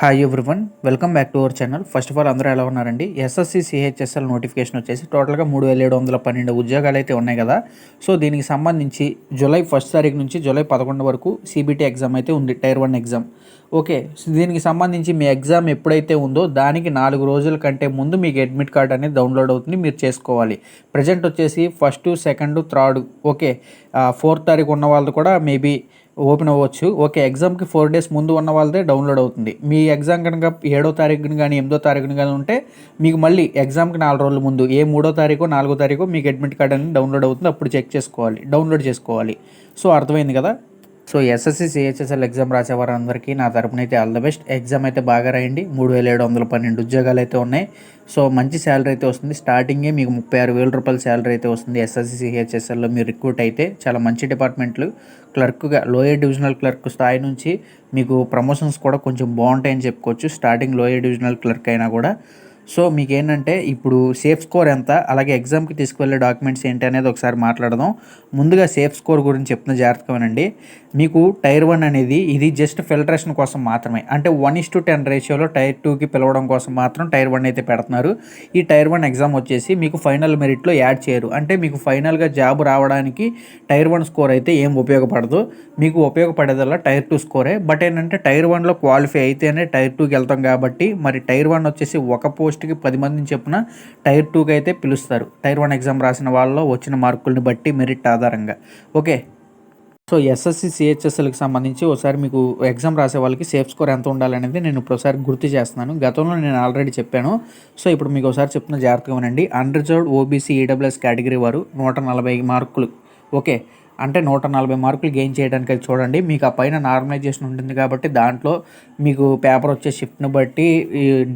Hi everyone welcome back to our channel first of all అందరూ ఎలా ఉన్నారండి? SSC CHSL notification వచ్చేసి టోటల్గా మూడు వేల ఏడు వందల పన్నెండు ఉద్యోగాలు అయితే ఉన్నాయి కదా. సో దీనికి సంబంధించి జూలై ఫస్ట్ తారీఖు నుంచి జూలై పదకొండు వరకు సిబిటీ ఎగ్జామ్ అయితే ఉంది tier one exam okay so దీనికి సంబంధించి మీ ఎగ్జామ్ ఎప్పుడైతే ఉందో దానికి నాలుగు రోజుల కంటే ముందు మీకు అడ్మిట్ కార్డ్ అనేది డౌన్లోడ్ అవుతుంది మీరు చేసుకోవాలి. ప్రజెంట్ వచ్చేసి first second third okay fourth తారీఖు ఉన్న వాళ్ళు కూడా మేబీ ఓపెన్ అవ్వచ్చు. ఓకే ఎగ్జామ్కి ఫోర్ డేస్ ముందు ఉన్న వాళ్ళదే డౌన్లోడ్ అవుతుంది. మీ ఎగ్జామ్ కనుక ఏడో తారీఖున కానీ ఎనిమిదో తారీఖున కానీ ఉంటే మీకు మళ్ళీ ఎగ్జామ్కి నాలుగు రోజుల ముందు ఏ మూడో తారీఖు నాలుగో తారీఖు మీకు అడ్మిట్ కార్డ్ అని డౌన్లోడ్ అవుతుంది. అప్పుడు చెక్ చేసుకోవాలి డౌన్లోడ్ చేసుకోవాలి. సో అర్థమైంది కదా? సో ఎస్ఎస్సి సిహెచ్ఎస్ఎల్ ఎగ్జామ్ రాసే వారందరికీ నా తరపున అయితే ఆల్ ద బెస్ట్. ఎగ్జామ్ అయితే బాగా రాయండి. మూడు వేల ఏడు వందల పన్నెండు ఉద్యోగాలు అయితే ఉన్నాయి. సో మంచి శాలరీ అయితే వస్తుంది. స్టార్టింగే మీకు ముప్పై ఆరు వేల రూపాయల శాలరీ అయితే వస్తుంది ఎస్ఎస్సి సిహెచ్ఎస్ఎల్లో. మీరు రిక్రూట్ అయితే చాలా మంచి డిపార్ట్మెంట్లు. క్లర్క్గా లోయర్ డివిజనల్ క్లర్క్ స్థాయి నుంచి మీకు ప్రమోషన్స్ కూడా కొంచెం బాగుంటాయని చెప్పుకోవచ్చు. స్టార్టింగ్ లోయర్ డివిజనల్ క్లర్క్ అయినా కూడా. సో మీకు ఏంటంటే ఇప్పుడు సేఫ్ స్కోర్ ఎంత అలాగే ఎగ్జామ్కి తీసుకువెళ్ళే డాక్యుమెంట్స్ ఏంటి అనేది ఒకసారి మాట్లాడదాం. ముందుగా సేఫ్ స్కోర్ గురించి చెప్తున్న జాగ్రత్తగానండి మీకు టైర్ వన్ అనేది ఇది జస్ట్ ఫిల్టరేషన్ కోసం మాత్రమే. అంటే వన్ ఇస్ టు టెన్ రేషియోలో టైర్ టూకి పిలవడం కోసం మాత్రం టైర్ వన్ అయితే పెడుతున్నారు. ఈ టైర్ వన్ ఎగ్జామ్ వచ్చేసి మీకు ఫైనల్ మెరిట్లో యాడ్ చేయరు. అంటే మీకు ఫైనల్గా జాబ్ రావడానికి టైర్ వన్ స్కోర్ అయితే ఏం ఉపయోగపడదు. మీకు ఉపయోగపడేదల్లా టైర్ టూ స్కోరే బట్ ఏంటంటే టైర్ వన్లో క్వాలిఫై అయితేనే టైర్ టూకి వెళ్తాం కాబట్టి మరి టైర్ వన్ వచ్చేసి ఒక పోస్ట్ పోస్ట్కి పది మందిని చెప్పున టైర్ టూకి అయితే పిలుస్తారు. టైర్ వన్ ఎగ్జామ్ రాసిన వాళ్ళలో వచ్చిన మార్కుల్ని బట్టి మెరిట్ ఆధారంగా. ఓకే? సో ఎస్ఎస్సి సిహెచ్ఎస్ఎల్కి సంబంధించి ఒకసారి మీకు ఎగ్జామ్ రాసే వాళ్ళకి సేఫ్ స్కోర్ ఎంత ఉండాలనేది నేను ఇప్పుడు ఒకసారి గుర్తు చేస్తున్నాను. గతంలో నేను ఆల్రెడీ చెప్పాను. సో ఇప్పుడు మీకు ఒకసారి చెప్తున్న జాగ్రత్తగా వినండి. అన్రిజర్వ్డ్ ఓబీసీ ఈడబ్ల్యూఎస్ కేటగిరీ వారు నూట నలభై మార్కులు. ఓకే? అంటే నూట నలభై మార్కులు గెయిన్ చేయడానికి అయితే చూడండి. మీకు ఆ పైన నార్మలైజేషన్ ఉంటుంది కాబట్టి దాంట్లో మీకు పేపర్ వచ్చే షిఫ్ట్ని బట్టి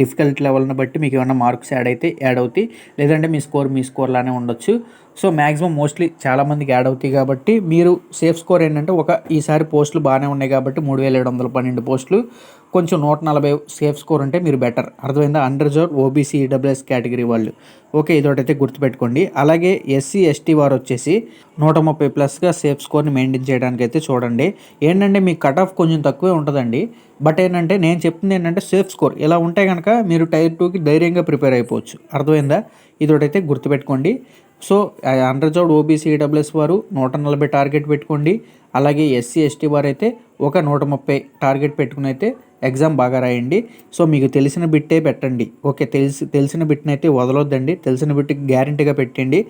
డిఫికల్ట్ లెవెల్ని బట్టి మీకు ఏమైనా మార్క్స్ యాడ్ అయితే యాడ్ అవుతాయి. లేదంటే మీ స్కోర్ మీ స్కోర్లానే ఉండొచ్చు. సో మ్యాక్సిమం మోస్ట్లీ చాలామందికి యాడ్ అవుతాయి కాబట్టి మీరు సేఫ్ స్కోర్ ఏంటంటే ఒక ఈసారి పోస్టులు బాగానే ఉన్నాయి కాబట్టి మూడు వేల ఏడు వందల పన్నెండు పోస్టులు. కొంచెం నూట నలభై సేఫ్ స్కోర్ ఉంటే మీరు బెటర్. అర్థమైందా? అండర్ జోర్ ఓబీసీ ఈడబ్ల్యూఎస్ కేటగిరీ వాళ్ళు. ఓకే ఇదొకటైతే గుర్తుపెట్టుకోండి. అలాగే ఎస్సీ ఎస్టీ వారు వచ్చేసి నూట ముప్పై ప్లస్గా సేఫ్ స్కోర్ని మెయింటైన్ చేయడానికి అయితే చూడండి. ఏంటంటే మీ కట్ ఆఫ్ కొంచెం తక్కువే ఉంటుందండి. బట్ ఏంటంటే నేను చెప్తుంది ఏంటంటే సేఫ్ స్కోర్. ఇలా ఉంటే కనుక మీరు టైర్ టూకి ధైర్యంగా ప్రిపేర్ అయిపోవచ్చు. అర్థమైందా? ఇదొకటైతే గుర్తుపెట్టుకోండి. సో అండర్జౌడ్ ఓబీసీ ఈడబ్ల్యూఎస్ వారు నూట నలభై టార్గెట్ పెట్టుకోండి. అలాగే ఎస్సీ ఎస్టీ వారు అయితే ఒక నూట ముప్పై టార్గెట్ పెట్టుకుని అయితే ఎగ్జామ్ బాగా రాయండి. సో మీకు తెలిసిన బిట్టే పెట్టండి. ఓకే తెలిసి తెలిసిన బిట్నైతే వదలొద్దండి. తెలిసిన బిట్కి గ్యారంటీగా పెట్టండి.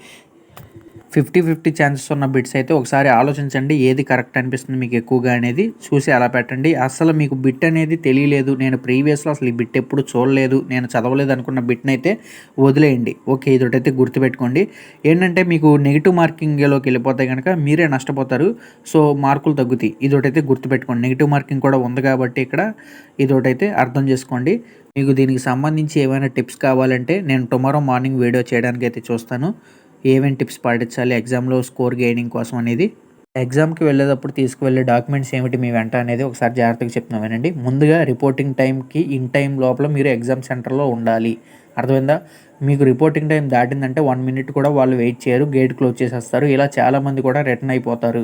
ఫిఫ్టీ ఫిఫ్టీ ఛాన్సెస్ ఉన్న బిట్స్ అయితే ఒకసారి ఆలోచించండి ఏది కరెక్ట్ అనిపిస్తుంది మీకు ఎక్కువగా అనేది చూసి అలా పెట్టండి. అసలు మీకు బిట్ అనేది తెలియలేదు నేను ప్రీవియస్లో అసలు ఈ బిట్ ఎప్పుడు చూడలేదు నేను చదవలేదు అనుకున్న బిట్ని అయితే వదిలేయండి. ఓకే ఇదొకటైతే గుర్తుపెట్టుకోండి. ఏంటంటే మీకు నెగిటివ్ మార్కింగ్లోకి వెళ్ళిపోతే కనుక మీరే నష్టపోతారు సో మార్కులు తగ్గుతాయి. ఇదొకటైతే గుర్తుపెట్టుకోండి. నెగిటివ్ మార్కింగ్ కూడా ఉంది కాబట్టి ఇక్కడ ఇదొకటైతే అర్థం చేసుకోండి. మీకు దీనికి సంబంధించి ఏమైనా టిప్స్ కావాలంటే నేను టుమారో మార్నింగ్ వీడియో చేయడానికి అయితే చూస్తాను. ఏమేమి టిప్స్ పాటించాలి ఎగ్జామ్లో స్కోర్ గెయినింగ్ కోసం అనేది. ఎగ్జామ్కి వెళ్ళేటప్పుడు తీసుకువెళ్ళే డాక్యుమెంట్స్ ఏమిటి మీ వెంట అనేది ఒకసారి జాగ్రత్తగా చెప్తున్నామేనండి ముందుగా రిపోర్టింగ్ టైంకి ఇన్ టైం లోపల మీరు ఎగ్జామ్ సెంటర్లో ఉండాలి. అర్థమైందా? మీకు రిపోర్టింగ్ టైం దాటిందంటే వన్ మినిట్ కూడా వాళ్ళు వెయిట్ చేయరు గేట్ క్లోజ్ చేసేస్తారు. ఇలా చాలామంది కూడా రిటర్న్ అయిపోతారు.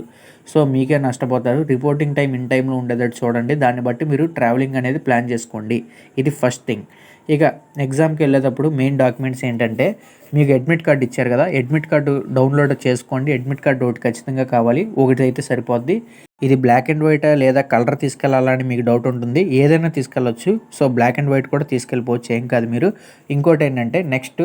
సో మీకే నష్టపోతారు. రిపోర్టింగ్ టైం ఇన్ టైంలో ఉండేటట్టు చూడండి. దాన్ని బట్టి మీరు ట్రావెలింగ్ అనేది ప్లాన్ చేసుకోండి. ఇది ఫస్ట్ థింగ్ ఇక ఎగ్జామ్కి వెళ్ళేటప్పుడు మెయిన్ డాక్యుమెంట్స్ ఏంటంటే మీకు అడ్మిట్ కార్డు ఇచ్చారు కదా అడ్మిట్ కార్డు డౌన్లోడ్ చేసుకోండి అడ్మిట్ కార్డు ఒకటి ఖచ్చితంగా కావాలి ఒకటి అయితే సరిపోద్ది. ఇది బ్లాక్ అండ్ వైట్ లేదా కలర్ తీసుకెళ్ళాలని మీకు డౌట్ ఉంటుంది. ఏదైనా తీసుకెళ్ళొచ్చు. సో బ్లాక్ అండ్ వైట్ కూడా తీసుకెళ్ళిపోవచ్చు. ఏం కాదు మీరు. ఇంకోటి ఏంటంటే next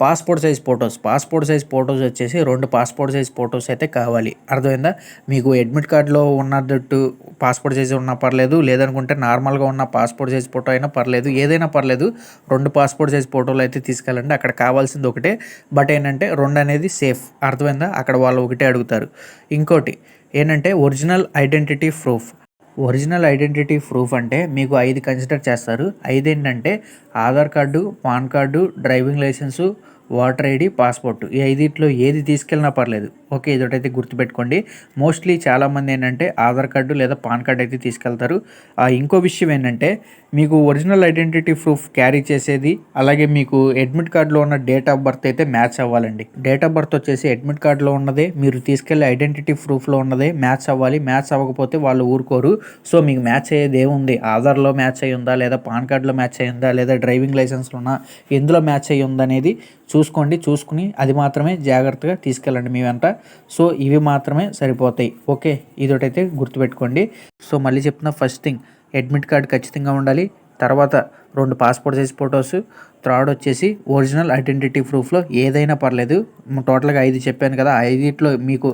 passport size photos passport size photos వచ్చేసి రెండు పాస్పోర్ట్ సైజ్ ఫొటోస్ అయితే కావాలి. అర్థమైందా? మీకు అడ్మిట్ కార్డులో ఉన్నట్టు పాస్పోర్ట్ సైజ్ ఉన్నా పర్లేదు. లేదనుకుంటే నార్మల్గా ఉన్న పాస్పోర్ట్ సైజ్ ఫోటో అయినా పర్లేదు. ఏదైనా పర్లేదు. రెండు పాస్పోర్ట్ సైజ్ ఫోటోలు అయితే తీసుకెళ్ళండి. అక్కడ కావాల్సింది ఒకటే. బట్ ఏంటంటే రెండు అనేది సేఫ్ అర్థమైందా? అక్కడ వాళ్ళు ఒకటే అడుగుతారు. ఇంకోటి ఏంటంటే original identity proof. Original identity proof అంటే మీకు ఐదు కన్సిడర్ చేస్తారు. ఐదు ఏంటంటే Aadhaar card PAN card driving licence voter ID passport. ఈ ఐదిట్లో ఏది తీసుకెళ్ళినా పర్లేదు. ఓకే ఇదొకటైతే గుర్తుపెట్టుకోండి. మోస్ట్లీ చాలామంది ఏంటంటే ఆధార్ కార్డు లేదా పాన్ కార్డు అయితే తీసుకెళ్తారు. ఇంకో విషయం ఏంటంటే మీకు ఒరిజినల్ ఐడెంటిటీ ప్రూఫ్ క్యారీ చేసేది అలాగే మీకు అడ్మిట్ కార్డులో ఉన్న డేట్ ఆఫ్ బర్త్ అయితే మ్యాచ్ అవ్వాలండి. డేట్ ఆఫ్ బర్త్ వచ్చేసి అడ్మిట్ కార్డులో ఉన్నదే మీరు తీసుకెళ్ళే ఐడెంటిటీ ప్రూఫ్లో ఉన్నదే మ్యాచ్ అవ్వాలి. మ్యాచ్ అవ్వకపోతే వాళ్ళు ఊరుకోరు. సో మీకు మ్యాచ్ అయ్యేది ఏముంది? ఆధార్లో మ్యాచ్ అయ్యి ఉందా? లేదా పాన్ కార్డులో మ్యాచ్ అయ్యి ఉందా? లేదా డ్రైవింగ్ లైసెన్స్లో ఉన్నా ఎందులో మ్యాచ్ అయ్యి ఉందనేది చూసుకోండి చూసుకుని అది మాత్రమే జాగ్రత్తగా తీసుకెళ్ళండి మీ వెంట. సో ఇవి మాత్రమే సరిపోతాయి. ఓకే ఇదొకటైతే గుర్తుపెట్టుకోండి. సో మళ్ళీ చెప్తున్నా ఫస్ట్ థింగ్ అడ్మిట్ కార్డ్ ఖచ్చితంగా ఉండాలి. తర్వాత రెండు పాస్పోర్ట్ సైజ్ ఫొటోస్ థర్డ్ వచ్చేసి ఒరిజినల్ ఐడెంటిటీ ప్రూఫ్లో ఏదైనా పర్లేదు. టోటల్గా ఐదు చెప్పాను కదా ఐదిట్లో మీకు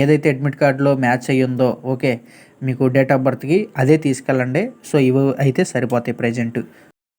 ఏదైతే అడ్మిట్ కార్డులో మ్యాచ్ అయ్యిందో ఓకే మీకు డేట్ ఆఫ్ బర్త్కి అదే తీసుకెళ్ళండి. సో ఇవి అయితే సరిపోతాయి ప్రజెంట్.